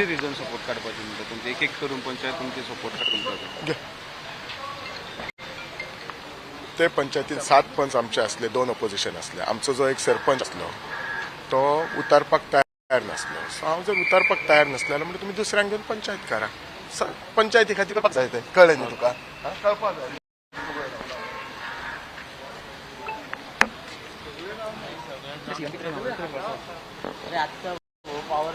किती region support काडपाचे म्हणटा तुमचे एक एक करून पंचायत तुमचे सपोर्ट काडून घे. ते पंचायतीन सात पंच आमचे असले दोन ऑपोजिशन असले. आमचो जो एक सरपंच असलो तो उतारपाक तयार नासलो. सो हांव जर उतारपाक तयार नासलेलो म्हणजे तुम्ही दुसऱ्यांक घेवन पंचायत करा. स- पंचायती खातीर करपाक जाय तें. कळ्ळें न्ही तुका? हा, कळपाक जाय अरे power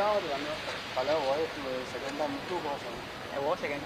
Zawadi ameoa wel leo wife second time two kwa Ik I was second